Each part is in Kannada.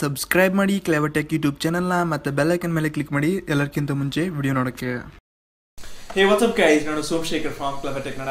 ಸಬ್ಸ್ಕ್ರೈಬ್ ಮಾಡಿ ಕ್ಲೇವಟೆಕ್ ಯೂಟ್ಯೂಬ್ ಚಾನಲ್ನ ಮತ್ತು ಬೆಲ್ಲೈಕನ್ ಮೇಲೆ ಕ್ಲಿಕ್ ಮಾಡಿ ಎಲ್ಲರಿಗಿಂತ ಮುಂಚೆ ವಿಡಿಯೋ ನೋಡೋಕ್ಕೆ. ಹೇ ವಾಟ್ಸಪ್ ಗೈಸ್ ನಾನು ಸೋಮಶೇಖರ್ ಫ್ರಾಮ್ ಕ್ಲಬರ್ ನಡ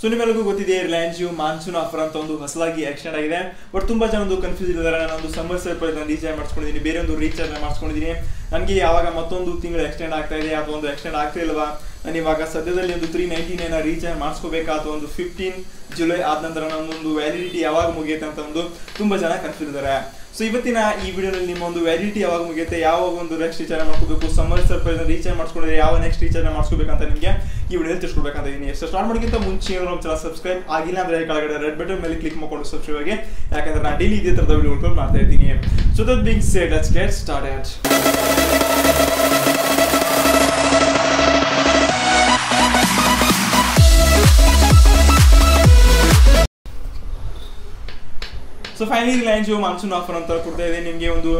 ಸೊ ನಿಮ್ಮೆಲ್ಲರಿಗೂ ಗೊತ್ತಿದೆ ರಿಲಯನ್ಸ್ ಯು ಮಾನ್ಸೂನ್ ಆಫರ್ ಅಂತ ಒಂದು ಹೊಸದಾಗಿ ಎಕ್ಸ್ಟೆಂಡ್ ಆಗಿದೆ. ಬಟ್ ತುಂಬಾ ಜನ ಒಂದು ಕನ್ಫ್ಯೂಸ್ ಇದ್ದಾರೆ. ನಾನು ಸಮ್ಮರ್ ಸರ್ಪ್ರೈಸ್ ನಾನು ರೀಚಾರ್ಜ್ ಮಾಡ್ಸ್ಕೊಂಡಿದ್ದೀನಿ. ಬೇರೆ ಒಂದು ರೀಚಾರ್ಜ್ ಮಾಡ್ಸ್ಕೊಂಡಿದ್ದೀನಿ. ನನಗೆ ಯಾವಾಗ ಮತ್ತೊಂದು ತಿಂಗಳು ಎಕ್ಸ್ಟೆಂಡ್ ಆಗ್ತಾ ಇದೆ. ಅಥವಾ ಒಂದು ಎಕ್ಸ್ಟೆಂಡ್ ಆಗ್ತಾ ಇಲ್ವಾ? ನಾನು ಇವಾಗ ಸದ್ಯದಲ್ಲಿ ಒಂದು ತ್ರೀ ನೈಂಟಿ ನೈನ್ ರೀಚಾರ್ಜ್ ಮಾಡಿಸ್ಕೋಬೇಕಾ ಅಥವಾ ಒಂದು ಫಿಫ್ಟೀನ್ ಜುಲೈ ಆದ ನಂತರ ನಮ್ಮೊಂದು ವ್ಯಾಲಿಡಿಟಿ ಯಾವಾಗ ಮುಗಿಯುತ್ತೆ ಅಂತ ಒಂದು ತುಂಬಾ ಜನ ಕನ್ಫ್ಯೂಸ್ ಇದ್ದಾರೆ. ಸೊ ಇವತ್ತಿನ ಈ ವಿಡಿಯೋನಲ್ಲಿ ನಿಮ್ಮ ಒಂದು ವ್ಯಾಲಿಡಿಟಿ ಯಾವಾಗ ಮುಗಿಯುತ್ತೆ, ಯಾವಾಗ ಒಂದು ನೆಕ್ಸ್ಟ್ ರೀಚಾರ್ಜ್ ಮಾಡ್ಕೋಬೇಕು ಸಮ್ಮರ್ ಸರ್ಪ್ರೈಸ್ ರೀಚಾರ್ಜ್ ಮಾಡ್ಕೊಂಡ್ರೆ ಯಾವ ನೆಕ್ಸ್ಟ್ ರೀಚಾರ್ಜ್ ಮಾಡಿಸ್ಕೋಬೇಕಂತ ನಿಮಗೆ ಈ ವಿಡಿಯೋ ತಿಳ್ಕೊಬೇಕಂತ ಇದೀನಿ ಎಷ್ಟು ಸ್ಟಾರ್ಟ್ ಮಾಡೋಕ್ಕಿಂತ ಮುಂಚೆ ನಮ್ಮ ಚಾನಲ್ ಸಬ್ಸ್ಕ್ರೈಬ್ ಆಗಿಲ್ಲ ಅಂದ್ರೆ ಕೆಳಗಡೆ ರೆಡ್ ಬಟನ್ ಮೇಲೆ ಕ್ಲಿಕ್ ಮಾಡ್ಕೊಂಡು ಸಬ್ಸ್ಕ್ರೈಬ್ ಆಗಿ. ಯಾಕಂದ್ರೆ ನಾನು ಡೈಲಿ ಇದೇ ಥರದ ವಿಡಿಯೋ ಮಾಡ್ತಾ ಇದ್ದೀನಿ. So that being said let's get started so finally Jio monsoon offer ಅಂತ ಕೊಡ್ತಾ ಇದೆ. ನಿಮಗೆ ಒಂದು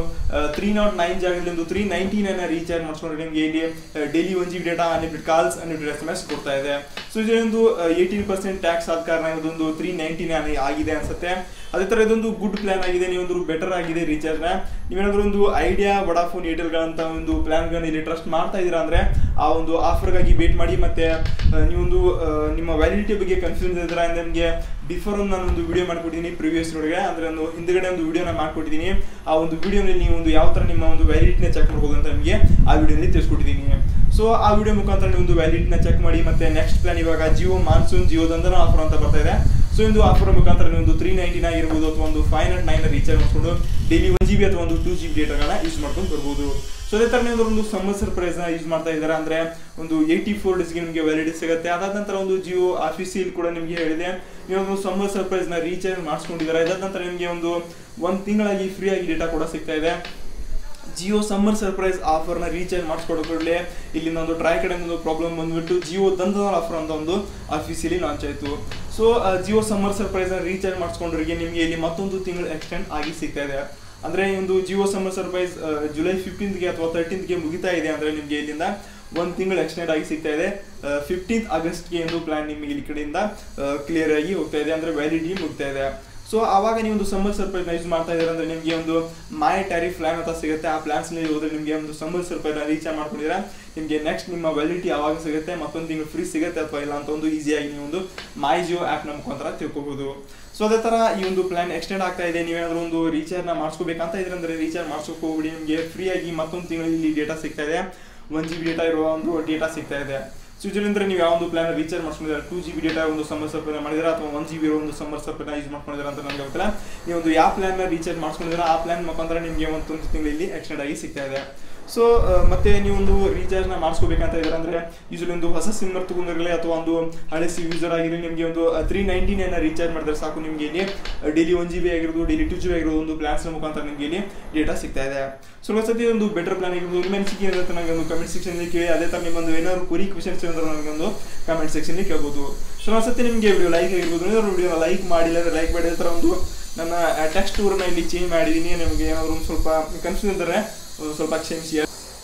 ತ್ರೀ ನಾಟ್ ನೈನ್ ಜಾಗದಲ್ಲಿ ಒಂದು ತ್ರೀ ನೈನ್ಟೀನ್ ಅನ್ನ ರೀಚಾರ್ಜ್ ಮಾಡಿಸ್ಕೊಂಡ್ರೆ ನಿಮಗೆ ಇಲ್ಲಿ daily one G B data unlimited calls unlimited S M S ಕೊಡ್ತಾ ಇದೆ. ಸೊ ಇದೊಂದು ಏಯ್ಟೀನ್ ಪರ್ಸೆಂಟ್ ಟ್ಯಾಕ್ಸ್ ಆದ ಕಾರಣ ಇದೊಂದು ತ್ರೀ ನೈನ್ಟೀನ್ ನೈನ್ ಆಗಿದೆ ಅನ್ಸುತ್ತೆ. ಅದೇ ತರ ಇದೊಂದು ಗುಡ್ ಪ್ಲಾನ್ ಆಗಿದೆ, ನೀವೊಂದು ಬೆಟರ್ ಆಗಿದೆ ರೀಚಾರ್ಜ್ನ. ನೀವೇನಾದ್ರೂ ಒಂದು ಐಡಿಯಾ ವಡಾಫೋನ್ ಏರ್ಟೆಲ್ಗಳಂತ ಒಂದು ಪ್ಲಾನ್ ಗಳನ್ನ ಇಲ್ಲಿ ಟ್ರಸ್ಟ್ ಮಾಡ್ತಾ ಇದ್ದೀರಾ ಅಂದ್ರೆ ಆ ಒಂದು ಆಫರ್ಗಾಗಿ ವೇಟ್ ಮಾಡಿ ಮತ್ತೆ ನೀವೊಂದು ನಿಮ್ಮ ವ್ಯಾಲಿಡಿಟಿ ಬಗ್ಗೆ ಕನ್ಫ್ಯೂಸ್ ಇದ್ರೆ ನಿಮಗೆ ಬಿಫೋರ್ ಒಂದು ನಾನು ಒಂದು ವಿಡಿಯೋ ಮಾಡ್ಕೊಟ್ಟಿದ್ದೀನಿ ಪ್ರಿವಿಯಸ್ ಒಳಗೆ ಅಂದ್ರೆ ಒಂದು ಹಿಂದ್ಗಡೆ ಒಂದು ವಿಡಿಯೋನ ಮಾಡ್ಕೊಟ್ಟಿದ್ದೀನಿ. ಆ ಒಂದು ವಿಡಿಯೋನಲ್ಲಿ ನೀವು ಒಂದು ಯಾವ ತರ ನಿಮ್ಮ ಒಂದು ವ್ಯಾಲಿಡಿಟಿನ ಚೆಕ್ ಮಾಡ್ಬೋದು ಅಂತ ನಿಮಗೆ ಆ ವಿಡಿಯೋನಲ್ಲಿ ತಿಳಿಸ್ಕೊಟ್ಟಿದ್ದೀನಿ. ಸೊ ಆ ವಿಡಿಯೋ ಮುಖಾಂತರ ನೀವು ಒಂದು ವ್ಯಾಲಿಡಿಟಿನ ಚೆಕ್ ಮಾಡಿ ಮತ್ತೆ ನೆಕ್ಸ್ಟ್ ಪ್ಲಾನ್ ಇವಾಗ ಜಿಯೋ ಮಾನ್ಸೂನ್ ಜಿಯೋದಂದನ ಆಫರ್ ಅಂತ ಬರ್ತಾ ಇದೆ. ಸೊ ಇಂದು ಆಫರ್ ಮುಖಾಂತರ ಒಂದು ತ್ರೀ ನೈಂಟಿ ನೈನ್ ಇರ್ಬೋದು ಅಥವಾ ಒಂದು ಫೈವ್ ನಾಟ್ ನೈನ್ ರೀಚಾರ್ಜ್ ಮಾಡ್ಕೊಂಡು ಡೈಲಿ ಒನ್ ಜಿ ಬಿ ಅಥವಾ ಒಂದು ಟೂ ಜಿ ಬಿ ಡೇಟಾಗಳನ್ನ ಯೂಸ್ ಮಾಡ್ಕೊಂಡು ಬರ್ಬೋದು. ಸೊ ಅದೇ ತರ ನೀವು ಒಂದು ಸಮ್ಮರ್ ಸರ್ಪ್ರೈಸ್ನ ಯೂಸ್ ಮಾಡ್ತಾ ಇದ್ದಾರೆ. ಅಂದ್ರೆ ಒಂದು ಏಯ್ಟಿ ಫೋರ್ ಡೇಸ್ಗೆ ನಿಮಗೆ ವ್ಯಾಲಿಡಿಟಿ ಸಿಗುತ್ತೆ. ಅದಾದ ನಂತರ ಒಂದು ಜಿಯೋ ಆಫೀಸಿಯಲ್ ಕೂಡ ನಿಮಗೆ ಹೇಳಿದೆ. ನೀವು ಒಂದು ಸಮ್ಮರ್ ಸರ್ಪ್ರೈಸ್ನ ರೀಚಾರ್ಜ್ ಮಾಡಿಸ್ಕೊಂಡಿದ್ದಾರೆ. ಅದಾದ ನಂತರ ನಿಮಗೆ ಒಂದು ಒಂದು ತಿಂಗಳಾಗಿ ಫ್ರೀ ಆಗಿ ಡೇಟಾ ಕೂಡ ಸಿಗ್ತಾ ಇದೆ. ಜಿಯೋ ಸಮ್ಮರ್ ಸರ್ಪ್ರೈಸ್ ಆಫರ್ನ ರೀಚಾರ್ಜ್ ಮಾಡಿಸ್ಕೊಡೋದ್ರಲ್ಲೇ ಇಲ್ಲಿ ಒಂದು ಟ್ರೈ ಕಡೆ ಒಂದು ಪ್ರಾಬ್ಲಮ್ ಬಂದ್ಬಿಟ್ಟು ಜಿಯೋ ದಂಧನ ಆಫರ್ ಅಂತ ಒಂದು ಆಫೀಸಿಯಲ್ಲಿ ಲಾಂಚ್ ಆಯಿತು. So Jio summer surprise recharge ಮಾಡಿಸ್ಕೊಂಡ್ರಿಗೆ ನಿಮಗೆ ಇಲ್ಲಿ ಮತ್ತೊಂದು ತಿಂಗಳು ಎಕ್ಸ್ಟೆಂಡ್ ಆಗಿ ಸಿಗ್ತಾ ಇದೆ. ಅಂದರೆ ಒಂದು ಜಿಯೋ ಸಮ್ಮರ್ ಸರ್ಪ್ರೈಸ್ ಜುಲೈ ಫಿಫ್ಟೀನ್ತ್ಗೆ ಅಥವಾ ತರ್ಟೀನ್ತ್ಗೆ ಮುಗಿತಾ ಇದೆ ಅಂದರೆ ನಿಮಗೆ ಇಲ್ಲಿಂದ ಒಂದು ತಿಂಗಳು ಎಕ್ಸ್ಟೆಂಡ್ ಆಗಿ ಸಿಗ್ತಾ ಇದೆ. ಫಿಫ್ಟೀನ್ತ್ ಆಗಸ್ಟ್ಗೆ ಒಂದು ಪ್ಲಾನ್ ನಿಮಗೆ ಇಲ್ಲಿ ಕಡೆಯಿಂದ ಕ್ಲಿಯರ್ ಆಗಿ ಹೋಗ್ತಾ ಇದೆ. ಅಂದರೆ ವ್ಯಾಲಿಡಿಟಿ ಮುಗ್ತಾ ಇದೆ. ಸೊ ಆವಾಗ ನೀವು ಒಂದು ಸಮ್ಮರ್ ಸರ್ಪ್ರೈಸ್ ಯೂಸ್ ಮಾಡ್ತಾ ಇದ್ದೀರ ಅಂದ್ರೆ ನಿಮಗೆ ಒಂದು ಮೈ ಟ್ಯಾರಿಫ್ ಪ್ಲಾನ್ ಅಂತ ಸಿಗುತ್ತೆ. ಆ ಪ್ಲಾನ್ಸ್ನಲ್ಲಿ ಹೋದ್ರೆ ನಿಮಗೆ ಒಂದು ಸಮ್ಮರ್ ಸರ್ಪ್ರೈಸ್ ರೀಚಾರ್ಜ್ ಮಾಡ್ಕೊಂಡಿದ್ರೆ ನಿಮಗೆ ನೆಕ್ಸ್ಟ್ ನಿಮ್ಮ ವ್ಯಾಲಿಡಿಟಿ ಯಾವಾಗ ಸಿಗುತ್ತೆ, ಮತ್ತೊಂದು ತಿಂಗಳು ಫ್ರೀ ಸಿಗುತ್ತೆ ಅಥವಾ ಇಲ್ಲ ಅಂತ ಒಂದು ಈಸಿಯಾಗಿ ನೀವು ಒಂದು ಮೈ ಜಿಯೋ ನಮ್ಮ ಮುಖಾಂತರ ತಿಳ್ಕೊಬಹುದು ಸೊ ಅದೇ ತರ ಈ ಒಂದು ಪ್ಲಾನ್ ಎಕ್ಸ್ಟೆಂಡ್ ಆಗ್ತಾ ಇದೆ. ನೀವೇನಾದರೂ ಒಂದು ರೀಚಾರ್ಜ್ನ ಮಾಡಿಸ್ಕೋಬೇಕಂತ ಇದ್ರೆ ಅಂದ್ರೆ ರೀಚಾರ್ಜ್ ಮಾಡ್ಸೋಕೆ ಹೋಗ್ಬಿಡಿ. ನಿಮಗೆ ಫ್ರೀ ಆಗಿ ಮತ್ತೊಂದು ತಿಂಗಳು ಇಲ್ಲಿ ಡೇಟಾ ಸಿಗ್ತಾ ಇದೆ. ಒನ್ ಜಿ ಬಿ ಡೇಟಾ ಇರುವ ಒಂದು ಡೇಟಾ ಸಿಗ್ತಾ ಇದೆ. ಸೊ ಅಂದ್ರೆ ನೀವು ಯಾವ ಒಂದು ಪ್ಲಾನ್ ರೀಚಾರ್ಜ್ ಮಾಡ್ಕೊಂಡಿದ್ರೆ ಟೂ ಜಿ ಬಿ ಡೇಟಾ ಒಂದು ಸಮ್ಮರ್ ಸರ್ಪ್ರೈಸ್ ಮಾಡಿದ್ರೆ ಅಥವಾ ಒನ್ ಜಿ ಬಿ ಒಂದು ಸಮ್ಮರ್ ಸರ್ಪ್ರೈಸ್ ಯೂಸ್ ಮಾಡ್ಕೊಂಡಿದ್ರೆ ಅಂತ ನನಗೆ ಗೊತ್ತಿಲ್ಲ. ನೀವು ಒಂದು ಯಾವ ಪ್ಲಾನ್ ರೀಚಾರ್ಜ್ ಮಾಡ್ಕೊಂಡಿದ್ರೆ ಆ ಪ್ಲಾನ್ ಮುಖಾಂತರ ನಿಮಗೆ ಒಂದು ತಿಂಗಳು ಇಲ್ಲಿ ಎಕ್ಸ್ಟೆಂಡ್ ಆಗಿ ಸಿಗ್ತಾ ಇದೆ. ಸೊ ಮತ್ತೆ ನೀವು ಒಂದು ರೀಚಾರ್ಜ್ನ ಮಾಡಿಸ್ಕೋಬೇಕಂತ ಇದ್ರೆ ಅಂದ್ರೆ ಯೂಶಲಿ ಒಂದು ಹೊಸ ಸಿಮ್ ತಗೊಂಡಿರಲಿ ಅಥವಾ ಒಂದು ಹಳೆ ಸಿ ಯೂಸರ್ ಆಗಿರಲಿ, ನಿಮಗೆ ಒಂದು ತ್ರೀ ನೈಂಟಿ ನೈನ್ ರೀಚಾರ್ಜ್ ಮಾಡಿದ್ರೆ ಸಾಕು ನಿಮಗೆ ಇಲ್ಲಿ. ಡೈಲಿ ಒನ್ ಜಿ ಬಿ ಆಗಿರೋದು ಡೈಲಿ ಟು ಜಿ ಬಿ ಆಗಿರೋದು ಒಂದು ಪ್ಲಾನ್ಸ್ ಮುಖಾಂತರ ನಿಮಗೆ ಇಲ್ಲಿ ಡೇಟಾ ಸಿಗ್ತಾ ಇದೆ. ಸೊ ಸತಿ ಒಂದು ಬೆಟರ್ ಪ್ಲಾನ್ ಆಗಿರ್ಬೋದು. ನಿಮ್ಮ ಅನಿಸಿಕೆ ಏನಿರುತ್ತೆ ನನಗೆ ಒಂದು ಕಮೆಂಟ್ ಸೆಕ್ಷನ್ ಕೇಳಿ, ಅದೇ ತರ ನಿಮ್ಮೊಂದು ಏನಾದ್ರು ಕುರಿ ಕ್ವಶನ್ಸ್ ಏನಾದ್ರು ನನಗೊಂದು ಕಮೆಂಟ್ ಸೆಕ್ಷನ್ ಕೇಳ್ಬೋದು. ಸೊ ಒಂದ್ಸತಿ ನಿಮಗೆ ವಿಡಿಯೋ ಲೈಕ್ ಆಗಿರ್ಬೋದು, ಏನಾದ್ರು ವಿಡಿಯೋ ಲೈಕ್ ಮಾಡಿಲ್ಲ ಲೈಕ್ ಮಾಡಿ ಥರ ಒಂದು ನನ್ನ ಟೆಕ್ಸ್ಟ್ ಊರನ್ನ ಇಲ್ಲಿ ಚೇಂಜ್ ಮಾಡಿದ್ದೀನಿ. ನಿಮಗೆ ಏನಾದರೂ ಒಂದು ಸ್ವಲ್ಪ ಕನ್ಫ್ಯೂಸ್ ಇದ್ದರೆ ಒಂದು ಸ್ವಲ್ಪ ಕ್ಷಮಿಸಿ.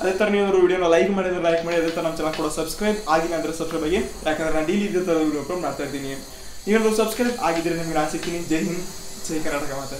ಅದೇ ಥರ ನೀವು ವಿಡಿಯೋನ ಲೈಕ್ ಮಾಡಿದ್ರೆ ಲೈಕ್ ಮಾಡಿ, ಅದೇ ಥರ ನಮ್ಮ ಚಾನಲ್ ಕೂಡ ಸಬ್ಸ್ಕ್ರೈಬ್ ಆಗಿಲ್ಲ ಅಂದ್ರೆ ಸಬ್ಸ್ಕ್ರೈಬ್ ಆಗಿ. ಯಾಕಂದ್ರೆ ನಾನು ಡೈಲಿ ಇದೇ ಥರ ಅಪ್ಲೋಡ್ ಮಾಡ್ತಾ ಇದ್ದೀನಿ. ನೀವೇನಾದ್ರು ಸಬ್ಸ್ಕ್ರೈಬ್ ಆಗಿದ್ರೆ ನಿಮ್ಗೆ ಸಿಗ್ತೀನಿ. ಜೈ ಹಿಂದ್. ಜೈ ಕರ್ನಾಟಕ ಮಾತೆ.